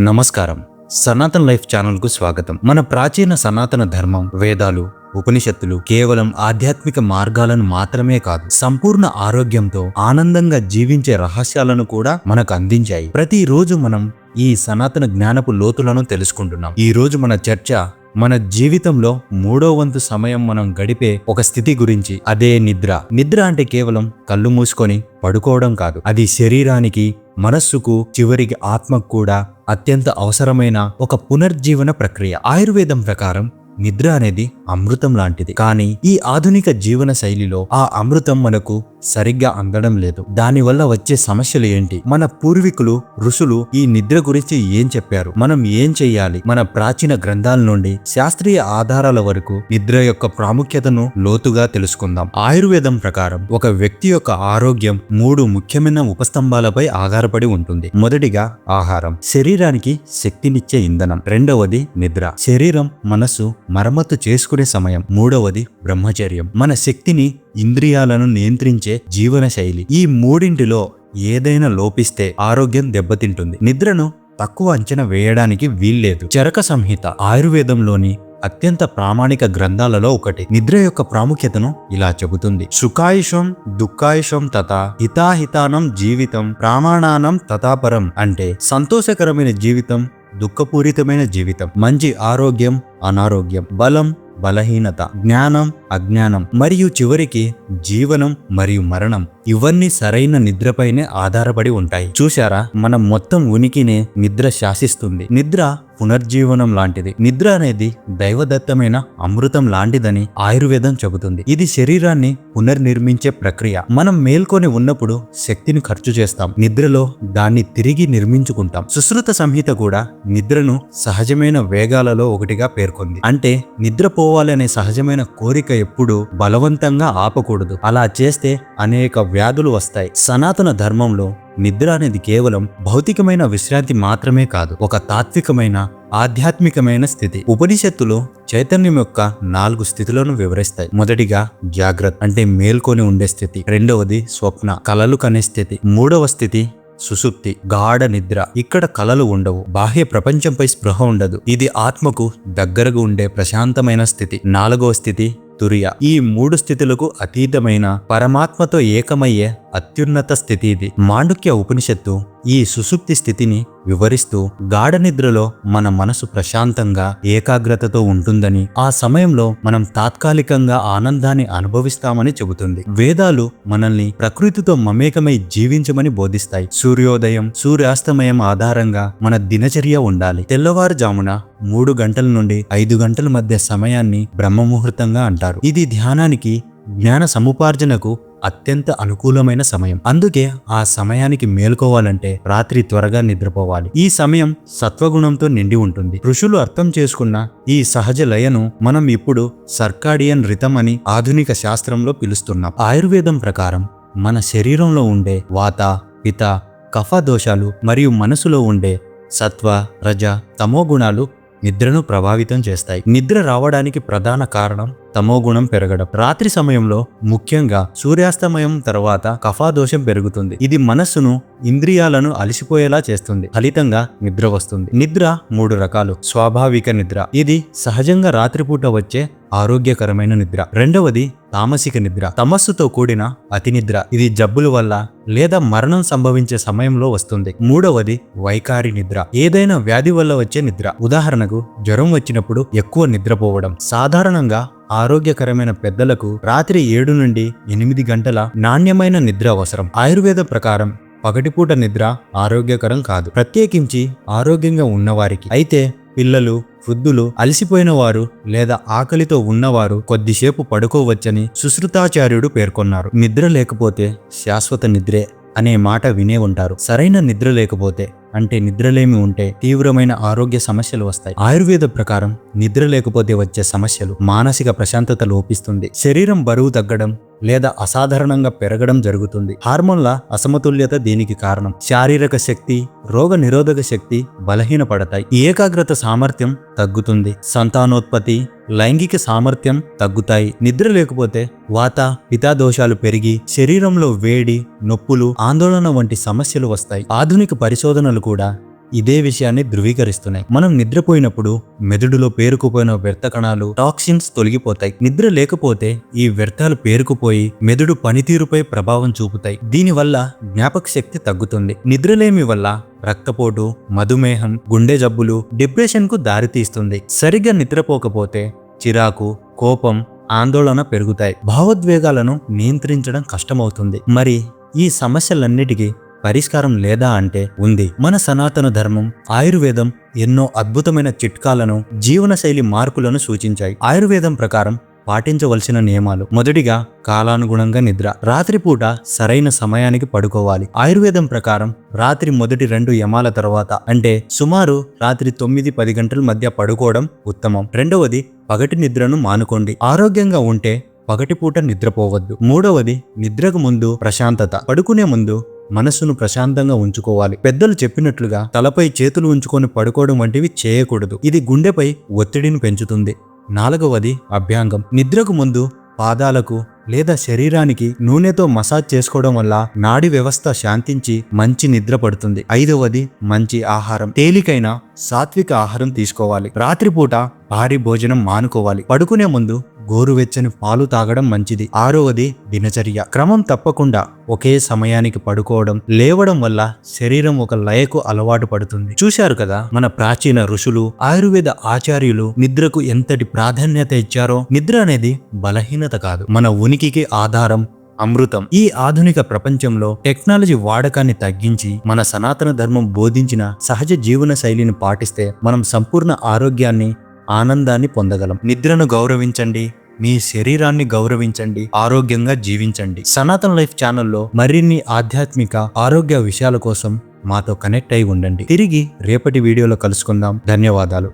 నమస్కారం. సనాతన లైఫ్ ఛానల్కు స్వాగతం. మన ప్రాచీన సనాతన ధర్మం వేదాలు ఉపనిషత్తులు కేవలం ఆధ్యాత్మిక మార్గాలను మాత్రమే కాదు సంపూర్ణ ఆరోగ్యంతో ఆనందంగా జీవించే రహస్యాలను కూడా మనకు అందించాయి. ప్రతిరోజు మనం ఈ సనాతన జ్ఞానపు లోతులను తెలుసుకుంటున్నాం. ఈ రోజు మన చర్చ మన జీవితంలో మూడో వంతు సమయం మనం గడిపే ఒక స్థితి గురించి అదే నిద్ర. నిద్ర అంటే కేవలం కళ్ళు మూసుకొని పడుకోవడం కాదు. అది శరీరానికి మనస్సుకు చివరికి ఆత్మకు కూడా అత్యంత అవసరమైన ఒక పునర్జీవన ప్రక్రియ. ఆయుర్వేదం ప్రకారం నిద్ర అనేది అమృతం లాంటిది. కానీ ఈ ఆధునిక జీవన శైలిలో ఆ అమృతం మనకు సరిగ్గా అందడం లేదు. దానివల్ల వచ్చే సమస్యలు ఏంటి? మన పూర్వీకులు ఋషులు ఈ నిద్ర గురించి ఏం చెప్పారు? మనం ఏం చెయ్యాలి? మన ప్రాచీన గ్రంథాల నుండి శాస్త్రీయ ఆధారాల వరకు నిద్ర యొక్క ప్రాముఖ్యతను లోతుగా తెలుసుకుందాం. ఆయుర్వేదం ప్రకారం ఒక వ్యక్తి యొక్క ఆరోగ్యం మూడు ముఖ్యమైన ఉపస్తంభాలపై ఆధారపడి ఉంటుంది. మొదటిగా ఆహారం శరీరానికి శక్తినిచ్చే ఇంధనం. రెండవది నిద్ర. శరీరం మనస్సు మరమ్మతు చేసుకునే సమయం. మూడవది బ్రహ్మచర్యం. మన శక్తిని ఇంద్రియాలను నియంత్రించే జీవన శైలి. ఈ మూడింటిలో ఏదైనా లోపిస్తే ఆరోగ్యం దెబ్బతింటుంది. నిద్రను తక్కువ అంచనా వేయడానికి వీల్లేదు. చరక సంహిత ఆయుర్వేదంలోని అత్యంత ప్రామాణిక గ్రంథాలలో ఒకటి. నిద్ర యొక్క ప్రాముఖ్యతను ఇలా చెబుతుంది. సుఖాయుషం దుఃఖాయుషం తథా హితాహితానం జీవితం ప్రామాణానం తథాపరం అంటే సంతోషకరమైన జీవితం దుఃఖపూరితమైన జీవితం. మంచి ఆరోగ్యం అనారోగ్యం. బలం బలహీనత జ్ఞానం అజ్ఞానం మరియు చివరికి జీవనం మరియు మరణం ఇవన్నీ సరైన నిద్రపైనే ఆధారపడి ఉంటాయి. చూశారా? మన మొత్తం ఉనికినే నిద్ర శాసిస్తుంది. నిద్ర పునర్జీవనం లాంటిది. నిద్ర అనేది దైవదత్తమైన అమృతం లాంటిదని ఆయుర్వేదం చెబుతుంది. ఇది శరీరాన్ని పునర్నిర్మించే ప్రక్రియ. మనం మేల్కొని ఉన్నప్పుడు శక్తిని ఖర్చు చేస్తాం. నిద్రలో దాన్ని తిరిగి నిర్మించుకుంటాం. సుశ్రుత సంహిత కూడా నిద్రను సహజమైన వేగాలలో ఒకటిగా పేర్కొంది. అంటే నిద్రపోవాలనే సహజమైన కోరిక ఎప్పుడూ బలవంతంగా ఆపకూడదు. అలా చేస్తే అనేక వ్యాధులు వస్తాయి. సనాతన ధర్మంలో నిద్ర అనేది కేవలం భౌతికమైన విశ్రాంతి మాత్రమే కాదు ఒక తాత్వికమైన ఆధ్యాత్మికమైన స్థితి. ఉపనిషత్తులు చైతన్యం యొక్క నాలుగు స్థితులను వివరిస్తాయి. మొదటిగా జాగ్రత్త అంటే మేల్కొని ఉండే స్థితి. రెండవది స్వప్న కలలు కనే స్థితి. మూడవ స్థితి సుసుప్తి గాఢ నిద్ర. ఇక్కడ కలలు ఉండవు బాహ్య ప్రపంచంపై స్పృహ ఉండదు. ఇది ఆత్మకు దగ్గరగా ఉండే ప్రశాంతమైన స్థితి. నాలుగవ స్థితి తురియ. ఈ మూడు స్థితులకు అతీతమైన పరమాత్మతో ఏకమయ్యే అత్యున్నత స్థితి ఇది. మాండుక్య ఉపనిషత్తు ఈ సుసుప్తి స్థితిని వివరిస్తూ గాఢ నిద్రలో మన మనసు ప్రశాంతంగా ఏకాగ్రతతో ఉంటుందని ఆ సమయంలో మనం తాత్కాలికంగా ఆనందాన్ని అనుభవిస్తామని చెబుతుంది. వేదాలు మనల్ని ప్రకృతితో మమేకమై జీవించమని బోధిస్తాయి. సూర్యోదయం సూర్యాస్తమయం ఆధారంగా మన దినచర్య ఉండాలి. తెల్లవారుజామున మూడు గంటల నుండి ఐదు గంటల మధ్య సమయాన్ని బ్రహ్మముహూర్తంగా అంటారు. ఇది ధ్యానానికి జ్ఞాన సముపార్జనకు అత్యంత అనుకూలమైన సమయం. అందుకే ఆ సమయానికి మేల్కోవాలంటే రాత్రి త్వరగా నిద్రపోవాలి. ఈ సమయం సత్వగుణంతో నిండి ఉంటుంది. ఋషులు అర్థం చేసుకున్న ఈ సహజ లయను మనం ఇప్పుడు సర్కాడియన్ రితం అని ఆధునిక శాస్త్రంలో పిలుస్తున్నాం. ఆయుర్వేదం ప్రకారం మన శరీరంలో ఉండే వాత పిత కఫ దోషాలు మరియు మనసులో ఉండే సత్వ రజ తమో గుణాలు నిద్రను ప్రభావితం చేస్తాయి. నిద్ర రావడానికి ప్రధాన కారణం తమోగుణం పెరగడం. రాత్రి సమయంలో ముఖ్యంగా సూర్యాస్తమయం తర్వాత కఫాదోషం పెరుగుతుంది. ఇది మనస్సును ఇంద్రియాలను అలసిపోయేలా చేస్తుంది. ఫలితంగా నిద్ర వస్తుంది. నిద్ర మూడు రకాలు. స్వాభావిక నిద్ర. ఇది సహజంగా రాత్రిపూట వచ్చే ఆరోగ్యకరమైన నిద్ర. రెండవది తామసిక నిద్ర. తమస్సుతో కూడిన అతి నిద్ర. ఇది జబ్బుల వల్ల లేదా మరణం సంభవించే సమయంలో వస్తుంది. మూడవది వైకారి నిద్ర. ఏదైనా వ్యాధి వల్ల వచ్చే నిద్ర. ఉదాహరణకు జ్వరం వచ్చినప్పుడు ఎక్కువ నిద్రపోవడం. సాధారణంగా ఆరోగ్యకరమైన పెద్దలకు రాత్రి ఏడు నుండి ఎనిమిది గంటల నాణ్యమైన నిద్ర అవసరం. ఆయుర్వేద ప్రకారం పగటిపూట నిద్ర ఆరోగ్యకరం కాదు. ప్రత్యేకించి ఆరోగ్యంగా ఉన్నవారికి. అయితే పిల్లలు వృద్ధులు అలసిపోయిన వారు లేదా ఆకలితో ఉన్నవారు కొద్దిసేపు పడుకోవచ్చని సుశ్రుతాచార్యుడు పేర్కొన్నారు. నిద్ర లేకపోతే శాశ్వత నిద్రే అనే మాట వినే ఉంటారు. సరైన నిద్ర లేకపోతే అంటే నిద్రలేమి ఉంటే తీవ్రమైన ఆరోగ్య సమస్యలు వస్తాయి. ఆయుర్వేద ప్రకారం నిద్ర లేకపోతే వచ్చే సమస్యలు మానసిక ప్రశాంతత లోపిస్తుంది. శరీరం బరువు తగ్గడం లేదా అసాధారణంగా పెరగడం జరుగుతుంది. హార్మోన్ల అసమతుల్యత దీనికి కారణం. శారీరక శక్తి రోగ నిరోధక శక్తి బలహీనపడతాయి. ఏకాగ్రత సామర్థ్యం తగ్గుతుంది. సంతానోత్పత్తి లైంగిక సామర్థ్యం తగ్గుతాయి. నిద్ర లేకపోతే వాత పితాదోషాలు పెరిగి శరీరంలో వేడి నొప్పులు ఆందోళన వంటి సమస్యలు వస్తాయి. ఆధునిక పరిశోధనలు కూడా ఇదే విషయాన్ని ధృవీకరిస్తున్నాయి. మనం నిద్రపోయినప్పుడు మెదడులో పేరుకుపోయిన వ్యర్థ కణాలు టాక్సిన్స్ తొలగిపోతాయి. నిద్ర లేకపోతే ఈ వ్యర్థాలు పేరుకుపోయి మెదడు పనితీరుపై ప్రభావం చూపుతాయి. దీనివల్ల జ్ఞాపక శక్తి తగ్గుతుంది. నిద్రలేమి వల్ల రక్తపోటు మధుమేహం గుండె జబ్బులు డిప్రెషన్కు దారితీస్తుంది. సరిగ్గా నిద్రపోకపోతే చిరాకు కోపం ఆందోళన పెరుగుతాయి. భావోద్వేగాలను నియంత్రించడం కష్టమవుతుంది. మరి ఈ సమస్యలన్నిటికీ పరిష్కారం లేదా అంటే ఉంది. మన సనాతన ధర్మం ఆయుర్వేదం ఎన్నో అద్భుతమైన చిట్కాలను జీవనశైలి మార్పులను సూచించాయి. ఆయుర్వేదం ప్రకారం పాటించవలసిన నియమాలు. మొదటిగా కాలానుగుణంగా నిద్ర. రాత్రిపూట సరైన సమయానికి పడుకోవాలి. ఆయుర్వేదం ప్రకారం రాత్రి మొదటి రెండు యమాల తర్వాత అంటే సుమారు రాత్రి తొమ్మిది పది గంటల మధ్య పడుకోవడం ఉత్తమం. రెండవది పగటి నిద్రను మానుకోండి. ఆరోగ్యంగా ఉంటే పగటిపూట నిద్రపోవద్దు. మూడవది నిద్రకు ముందు ప్రశాంతత. పడుకునే ముందు మనస్సును ప్రశాంతంగా ఉంచుకోవాలి. పెద్దలు చెప్పినట్లుగా తలపై చేతులు ఉంచుకొని పడుకోవడం వంటివి చేయకూడదు. ఇది గుండెపై ఒత్తిడిని పెంచుతుంది. నాలుగవది అభ్యాంగం. నిద్రకు ముందు పాదాలకు లేదా శరీరానికి నూనెతో మసాజ్ చేసుకోవడం వల్ల నాడి వ్యవస్థ శాంతించి మంచి నిద్ర పడుతుంది. ఐదవది మంచి ఆహారం. తేలికైన సాత్విక ఆహారం తీసుకోవాలి. రాత్రిపూట భారీ భోజనం మానుకోవాలి. పడుకునే ముందు గోరువెచ్చని పాలు తాగడం మంచిది. ఆరవది దినచర్య. క్రమం తప్పకుండా ఒకే సమయానికి పడుకోవడం లేవడం వల్ల శరీరం ఒక లయకు అలవాటు పడుతుంది. చూశారు కదా మన ప్రాచీన ఋషులు ఆయుర్వేద ఆచార్యులు నిద్రకు ఎంతటి ప్రాధాన్యత ఇచ్చారో? నిద్ర అనేది బలహీనత కాదు. మన ఉనికికి ఆధారం అమృతం. ఈ ఆధునిక ప్రపంచంలో టెక్నాలజీ వాడకాన్ని తగ్గించి మన సనాతన ధర్మం బోధించిన సహజ జీవన శైలిని పాటిస్తే మనం సంపూర్ణ ఆరోగ్యాన్ని ఆనందాన్ని పొందగలం. నిద్రను గౌరవించండి. మీ శరీరాన్ని గౌరవించండి. ఆరోగ్యంగా జీవించండి. సనాతన లైఫ్ ఛానల్లో మరిన్ని ఆధ్యాత్మిక ఆరోగ్య విషయాల కోసం మాతో కనెక్ట్ అయి ఉండండి. తిరిగి రేపటి వీడియోలో కలుసుకుందాం. ధన్యవాదాలు.